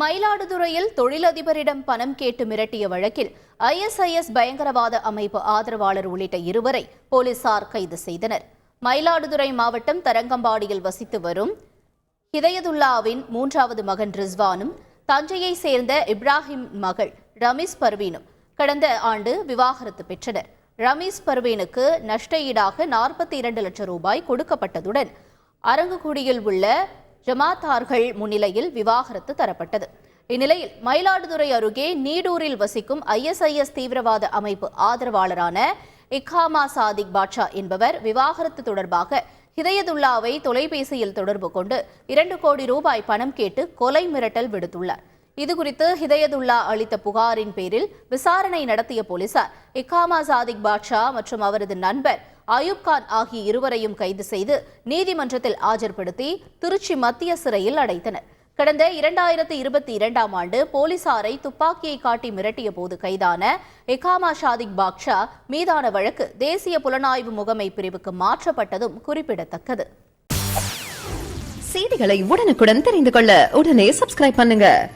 மயிலாடுதுறையில் தொழிலதிபரிடம் பணம் கேட்டு மிரட்டிய வழக்கில் ஐஎஸ்ஐஎஸ் பயங்கரவாத அமைப்பு ஆதரவாளர் உள்ளிட்ட இருவரை போலீசார் கைது செய்தனர். மயிலாடுதுறை மாவட்டம் தரங்கம்பாடியில் வசித்து வரும் ஹிதயதுல்லாவின் மூன்றாவது மகன் ரிஸ்வானும் தஞ்சையை சேர்ந்த இப்ராஹிம் மகள் ரமீஸ் பர்வீனும் கடந்த ஆண்டு விவாகரத்து பெற்றனர். ரமீஸ் பர்வீனுக்கு நஷ்ட ஈடாக நாற்பத்தி இரண்டு லட்சம் ரூபாய் கொடுக்கப்பட்டதுடன் அரங்குகுடியில் உள்ள ஜமாத்தார்கள் முன்னிலையில் விவாகரத்து தரப்பட்டது. இந்நிலையில் மயிலாடுதுறை அருகே நீடூரில் வசிக்கும் ஐஎஸ்ஐஎஸ் தீவிரவாத அமைப்பு ஆதரவாளரான இக்காமா சாதிக் பாட்ஷா என்பவர் விவாகரத்து தொடர்பாக ஹிதயதுல்லாவை தொலைபேசியில் தொடர்பு கொண்டு இரண்டு கோடி ரூபாய் பணம் கேட்டு கொலை மிரட்டல் விடுத்துள்ளார். இதுகுறித்து ஹிதயதுல்லா அளித்த புகாரின் பேரில் விசாரணை நடத்திய போலீசார் இக்காமா சாதிக் பாட்ஷா மற்றும் அவரது நண்பர் அயூப் கான் ஆகிய இருவரையும் கைது செய்து நீதிமன்றத்தில் ஆஜர்படுத்தி திருச்சி மத்திய சிறையில் அடைத்தனர். கடந்த இரண்டாயிரத்தி இருபத்தி இரண்டாம் ஆண்டு போலீசாரை துப்பாக்கியை காட்டி மிரட்டிய போது கைதான எகாமா ஷாதிக் பாக்ஷா மீதான வழக்கு தேசிய புலனாய்வு முகமை பிரிவுக்கு மாற்றப்பட்டதும் குறிப்பிடத்தக்கது. செய்திகளை உடனுக்குடன் தெரிந்து கொள்ள உடனே சப்ஸ்கிரைப் பண்ணுங்க.